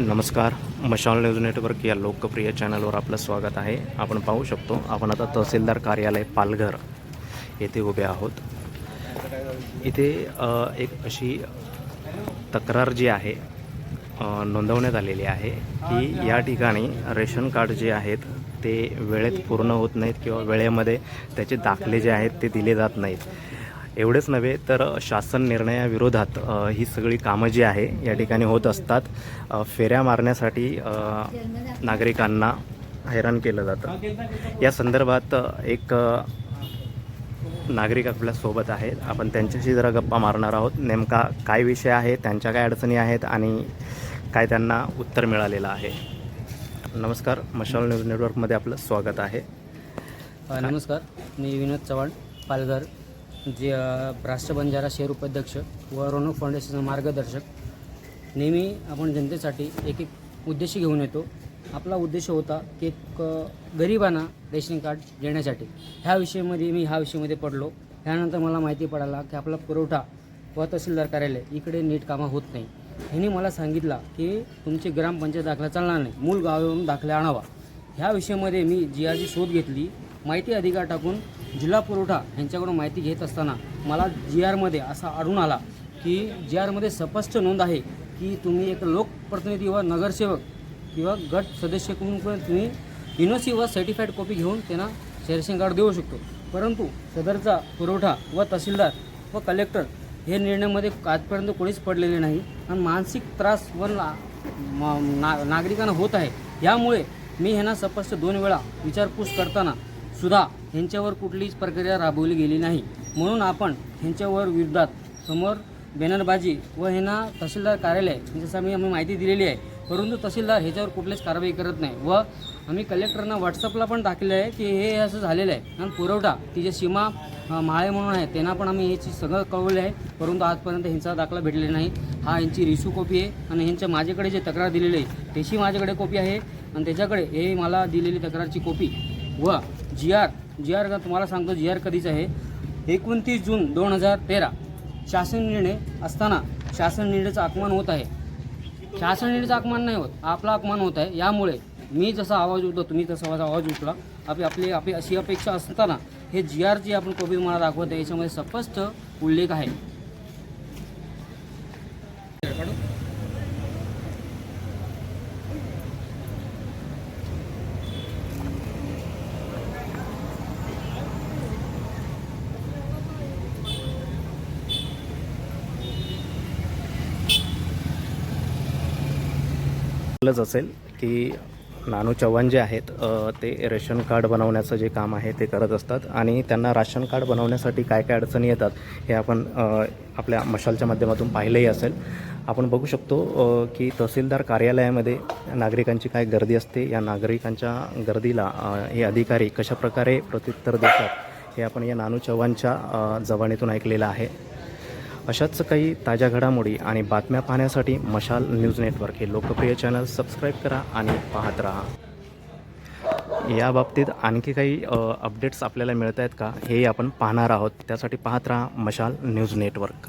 नमस्कार मशाल news network या लोकप्रिय चॅनलवर आपलं स्वागत आहे. आपण पाहू शकतो आपण आता तहसीलदार कार्यालय पालघर येथे उभे आहोत. इथे एक अशी तक्रार जी आहे नोंदवण्यात आलेली आहे की या ठिकाणी रेशन कार्ड जे आहेत ते वेळेत पूर्ण होत नाहीत किंवा वेळेमध्ये त्याचे दाखले जे आहेत ते दिले जात नाहीत. एवढेच नव्हे तर शासन निर्णयाविरोधात ही सगळी कामं जी आहे या ठिकाणी होत असतात. फेऱ्या मारण्यासाठी नागरिकांना हैराण केलं जातं. या संदर्भात एक नागरिक आपल्यासोबत आहेत. आपण त्यांच्याशी जरा गप्पा मारणार आहोत. नेमका काय विषय आहे त्यांच्या काय अडचणी आहेत आणि काय त्यांना उत्तर मिळालेलं आहे. नमस्कार. मशाल न्यूज नेटवर्कमध्ये आपलं स्वागत आहे. नमस्कार. मी विनोद चव्हाण पालघर. जे अ, राष्ट्र बंजारा शेअर उपाध्यक्ष व रोनक फाउंडेशनचा मार्गदर्शक नेहमी आपण जनतेसाठी एक एक उद्देश घेऊन येतो. आपला उद्देश होता की एक गरिबांना रेशन कार्ड देण्यासाठी. ह्या विषयामध्ये मी ह्या विषयामध्ये पडलो. ह्यानंतर मला माहिती पडाला की आपला पुरवठा व तहसीलदार कार्यालय इकडे नीट कामं होत नाही. ह्यांनी मला सांगितलं की तुमची ग्रामपंचायत दाखला चालणार नाही मूल गावावरून दाखला आणावा. ह्या विषयामध्ये मी जी आरची शोध घेतली माहिती अधिकार टाकून जिल्हा पुरवठा यांच्याकडून माहिती घेत असताना मला जी आरमध्ये असा आढळून आला की जी आरमध्ये स्पष्ट नोंद आहे की तुम्ही एक लोकप्रतिनिधी व नगरसेवक किंवा गट सदस्य पण तुम्ही युनिव्हर्सिटी व सर्टिफाईड कॉपी घेऊन त्यांना रेशन कार्ड देऊ शकतो. परंतु सदरचा पुरवठा व तहसीलदार व कलेक्टर हे निर्णयामध्ये आजपर्यंत कोणीच पडलेले नाही आणि मानसिक त्रास व ना म- ना नागरिकांना होत आहे. यामुळे मी ह्यांना स्पष्ट दोन वेळा विचारपूस करताना सुद्धा ह्यांच्यावर कुठलीच प्रक्रिया राबवली गेली नाही. म्हणून आपण ह्यांच्यावर विरोधात समोर बॅनरबाजी व ह्यांना तहसीलदार कार्यालय यांच्यासाठी आम्ही माहिती दिलेली आहे. परंतु तहसीलदार ह्याच्यावर कुठलीच कारवाई करत नाही व आम्ही कलेक्टरना व्हॉट्सअपला पण टाकलेलं आहे की हे असं झालेलं आहे. आणि पुरवठा ती जे सीमा माळे म्हणून आहे त्यांना पण आम्ही ह्याची सगळं कळवले आहे. परंतु आजपर्यंत ह्यांचा दाखला भेटलेला नाही. हा यांची रिसू कॉपी आहे आणि ह्यांच्या माझ्याकडे जे तक्रार दिलेली आहे त्याची माझ्याकडे कॉपी आहे. आणि त्याच्याकडे हे मला दिलेली तक्रारची कॉपी व जी आर जी आर का तुम्हाला सांगतो जी आर कधीच आहे. एकोणतीस जून दोन हजार तेरा शासन निर्णय असताना शासन निर्णयाचं आगमन होत आहे. शासन निर्णयाचं आगमन नाही होत आपला आगमन होत आहे. यामुळे मी जसा आवाज उठतो तुम्ही तसा माझा आवाज उठला. आपली आपली आपली अशी अपेक्षा असताना हे जी आर जी आपण कोविड मला दाखवत आहे याच्यामध्ये स्पष्ट उल्लेख आहे. आपलंच असेल की नानू चव्हाण जे आहेत ते रेशन कार्ड बनवण्याचं जे काम आहे ते करत असतात आणि त्यांना राशन कार्ड बनवण्यासाठी काय काय अडचणी येतात हे आपण आपल्या मशालच्या माध्यमातून पाहिलंही असेल. आपण बघू शकतो की तहसीलदार कार्यालयामध्ये नागरिकांची काय गर्दी असते या नागरिकांच्या गर्दीला हे अधिकारी कशाप्रकारे प्रत्युत्तर देतात हे आपण या नानू चव्हाणच्या जवानीतून ऐकलेलं आहे. अशाच काही ताज्या घडामोडी आणि बातम्या पाहण्यासाठी मशाल न्यूज नेटवर्क हे लोकप्रिय चॅनल सबस्क्राईब करा आणि पाहत राहा. या बाबतीत आणखी काही अपडेट्स आपल्याला मिळत आहेत का हे आपण पाहणार आहोत. त्यासाठी पाहत राहा मशाल न्यूज नेटवर्क.